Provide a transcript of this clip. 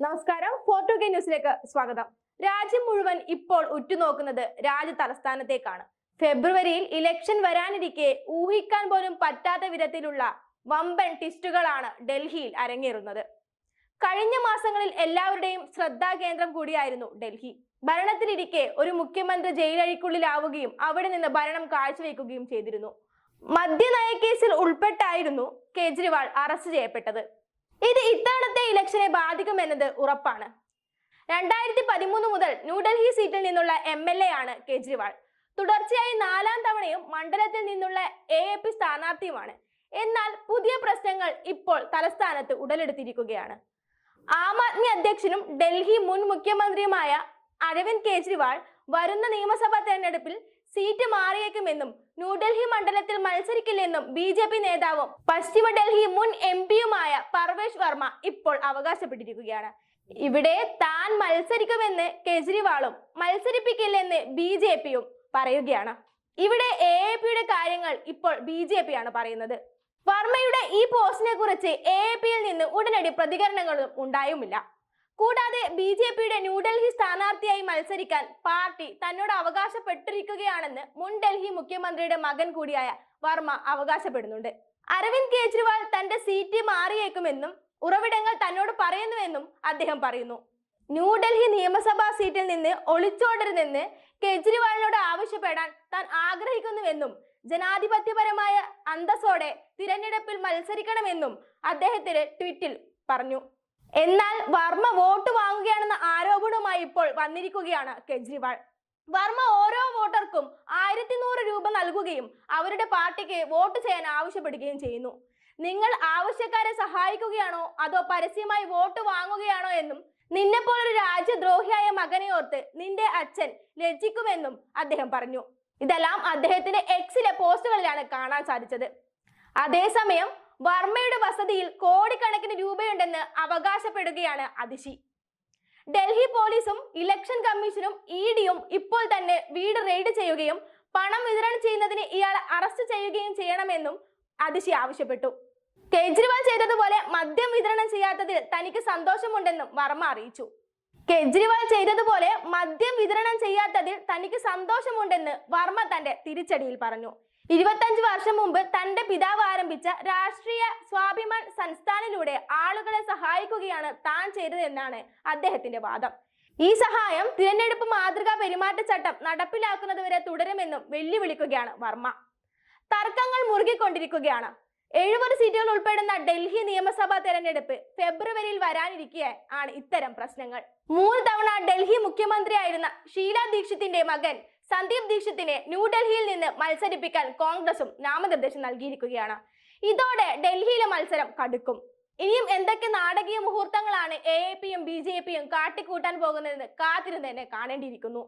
നമസ്കാരം. ഫോർട്ടു കെ ന്യൂസിലേക്ക് സ്വാഗതം. രാജ്യം മുഴുവൻ ഇപ്പോൾ ഉറ്റുനോക്കുന്നത് രാജ്യ തലസ്ഥാനത്തേക്കാണ്. ഫെബ്രുവരിയിൽ ഇലക്ഷൻ വരാനിരിക്കെ ഊഹിക്കാൻ പോലും പറ്റാത്ത വിധത്തിലുള്ള വമ്പൻ ടിസ്റ്റുകളാണ് ഡൽഹിയിൽ അരങ്ങേറുന്നത്. കഴിഞ്ഞ മാസങ്ങളിൽ എല്ലാവരുടെയും ശ്രദ്ധാകേന്ദ്രം കൂടിയായിരുന്നു ഡൽഹി. ഭരണത്തിലിരിക്കെ ഒരു മുഖ്യമന്ത്രി ജയിലഴിക്കുള്ളിലാവുകയും അവിടെ നിന്ന് ഭരണം കാഴ്ചവെക്കുകയും ചെയ്തിരുന്നു. മദ്യനയക്കേസിൽ ഉൾപ്പെട്ടായിരുന്നു കേജ്രിവാൾ അറസ്റ്റ് ചെയ്യപ്പെട്ടത്. ഇത് ഇത്തവണത്തെ ഇലക്ഷനെ ബാധിക്കുമെന്നത് ഉറപ്പാണ്. രണ്ടായിരത്തി പതിമൂന്ന് മുതൽ ന്യൂഡൽഹി സീറ്റിൽ നിന്നുള്ള എം എൽ എ ആണ് കേജ്രിവാൾ. തുടർച്ചയായി നാലാം തവണയും മണ്ഡലത്തിൽ നിന്നുള്ള എ എ പി സ്ഥാനാർത്ഥിയുമാണ്. എന്നാൽ പുതിയ പ്രശ്നങ്ങൾ ഇപ്പോൾ തലസ്ഥാനത്ത് ഉടലെടുത്തിരിക്കുകയാണ്. ആം ആദ്മി അധ്യക്ഷനും ഡൽഹി മുൻ മുഖ്യമന്ത്രിയുമായ അരവിന്ദ് കേജ്രിവാൾ വരുന്ന നിയമസഭാ തെരഞ്ഞെടുപ്പിൽ സീറ്റ് മാറിയേക്കുമെന്നും ന്യൂഡൽഹി മണ്ഡലത്തിൽ മത്സരിക്കില്ലെന്നും ബി ജെ പി നേതാവും പശ്ചിമ ഡൽഹി മുൻ എം പിയുമായ പർവേഷ് വർമ്മ ഇപ്പോൾ അവകാശപ്പെട്ടിരിക്കുകയാണ്. ഇവിടെ താൻ മത്സരിക്കുമെന്ന് കേജ്രിവാളും മത്സരിപ്പിക്കില്ലെന്ന് ബി ജെ പിയും പറയുകയാണ്. ഇവിടെ എ എ പിയുടെ കാര്യങ്ങൾ ഇപ്പോൾ ബി ജെ പി ആണ് പറയുന്നത്. വർമ്മയുടെ ഈ പോസ്റ്റിനെ കുറിച്ച് എ എ പിയിൽ നിന്ന് ഉടനടി പ്രതികരണങ്ങളും ഉണ്ടായുമില്ല. കൂടാതെ ബി ജെ പിയുടെ ന്യൂഡൽഹി സ്ഥാനാർത്ഥിയായി മത്സരിക്കാൻ പാർട്ടി തന്നോട് അവകാശപ്പെട്ടിരിക്കുകയാണെന്ന് മുൻ ഡൽഹി മുഖ്യമന്ത്രിയുടെ മകൻ കൂടിയായ വർമ്മ അവകാശപ്പെടുന്നുണ്ട്. അരവിന്ദ് കെജ്രിവാൾ തന്റെ സീറ്റ് മാറിയേക്കുമെന്നും ഉറവിടങ്ങൾ തന്നോട് പറയുന്നുവെന്നും അദ്ദേഹം പറയുന്നു. ന്യൂഡൽഹി നിയമസഭാ സീറ്റിൽ നിന്ന് ഒളിച്ചോടരുതെന്ന് കെജ്രിവാളിനോട് ആവശ്യപ്പെടാൻ താൻ ആഗ്രഹിക്കുന്നുവെന്നും ജനാധിപത്യപരമായ അന്തസ്സോടെ തിരഞ്ഞെടുപ്പിൽ മത്സരിക്കണമെന്നും അദ്ദേഹത്തിന് ട്വീറ്റിൽ പറഞ്ഞു. എന്നാൽ വർമ്മ വോട്ട് വാങ്ങുകയാണെന്ന ആരോപണവുമായി ഇപ്പോൾ വന്നിരിക്കുകയാണ് കെജ്രിവാൾ. വർമ്മ ഓരോ വോട്ടർക്കും ആയിരത്തി നൂറ് രൂപ നൽകുകയും അവരുടെ പാർട്ടിക്ക് വോട്ട് ചെയ്യാൻ ആവശ്യപ്പെടുകയും ചെയ്യുന്നു. നിങ്ങൾ ആവശ്യക്കാരെ സഹായിക്കുകയാണോ അതോ പരസ്യമായി വോട്ട് വാങ്ങുകയാണോ എന്നും നിന്നെപ്പോലൊരു രാജ്യദ്രോഹിയായ മകനെ ഓർത്ത് നിന്റെ അച്ഛൻ ലജ്ജിക്കുമെന്നും അദ്ദേഹം പറഞ്ഞു. ഇതെല്ലാം അദ്ദേഹത്തിന്റെ എക്സിലെ പോസ്റ്റുകളിലാണ് കാണാൻ സാധിച്ചത്. അതേസമയം വസതിയിൽ കോടിക്കണക്കിന് രൂപയുണ്ടെന്ന് അവകാശപ്പെടുകയാണ് അതിശി. ഡൽഹി പോലീസും ഇലക്ഷൻ കമ്മീഷനും ഇ ഡിയും ഇപ്പോൾ തന്നെ വീട് റെയ്ഡ് ചെയ്യുകയും പണം വിതരണം ചെയ്യുന്നതിന് ഇയാൾ അറസ്റ്റ് ചെയ്യുകയും ചെയ്യണമെന്നും അതിശി ആവശ്യപ്പെട്ടു. കേജ്രിവാൾ ചെയ്തതുപോലെ മദ്യം വിതരണം ചെയ്യാത്തതിൽ തനിക്ക് സന്തോഷമുണ്ടെന്നും വർമ്മ അറിയിച്ചു. കേജ്രിവാൾ ചെയ്തതുപോലെ മദ്യം വിതരണം ചെയ്യാത്തതിൽ തനിക്ക് സന്തോഷമുണ്ടെന്ന് വർമ്മ തന്റെ തിരിച്ചടിയിൽ പറഞ്ഞു. ഇരുപത്തഞ്ച് വർഷം മുമ്പ് തന്റെ പിതാവ് ആരംഭിച്ച രാഷ്ട്രീയ സ്വാഭിമാൻ സംസ്ഥാനിലൂടെ ആളുകളെ സഹായിക്കുകയാണ് താൻ ചെയ്തതെന്നാണ് അദ്ദേഹത്തിന്റെ വാദം. ഈ സഹായം തിരഞ്ഞെടുപ്പ് മാതൃകാ പെരുമാറ്റച്ചട്ടം നടപ്പിലാക്കുന്നതുവരെ തുടരുമെന്നും വെല്ലുവിളിക്കുകയാണ് വർമ്മ. തർക്കങ്ങൾ മുറുകിക്കൊണ്ടിരിക്കുകയാണ്. എഴുപത് സീറ്റുകൾ ഉൾപ്പെടുന്ന ഡൽഹി നിയമസഭാ തെരഞ്ഞെടുപ്പ് ഫെബ്രുവരിയിൽ വരാനിരിക്കെ ആണ് ഇത്തരം പ്രശ്നങ്ങൾ. മൂന്ന് തവണ ഡൽഹി മുഖ്യമന്ത്രിയായിരുന്ന ഷീല ദീക്ഷിത്തിന്റെ മകൻ സന്ദീപ് ദീക്ഷിത്തിനെ ന്യൂഡൽഹിയിൽ നിന്ന് മത്സരിപ്പിക്കാൻ കോൺഗ്രസും നാമനിർദ്ദേശം നൽകിയിരിക്കുകയാണ്. ഇതോടെ ഡൽഹിയിലെ മത്സരം കടുക്കും. ഇനിയും എന്തൊക്കെ നാടകീയ മുഹൂർത്തങ്ങളാണ് എ എ പിയും ബി ജെ പിയും കാട്ടിക്കൂട്ടാൻ പോകുന്നതെന്ന് കാത്തിരുന്ന് തന്നെ കാണേണ്ടിയിരിക്കുന്നു.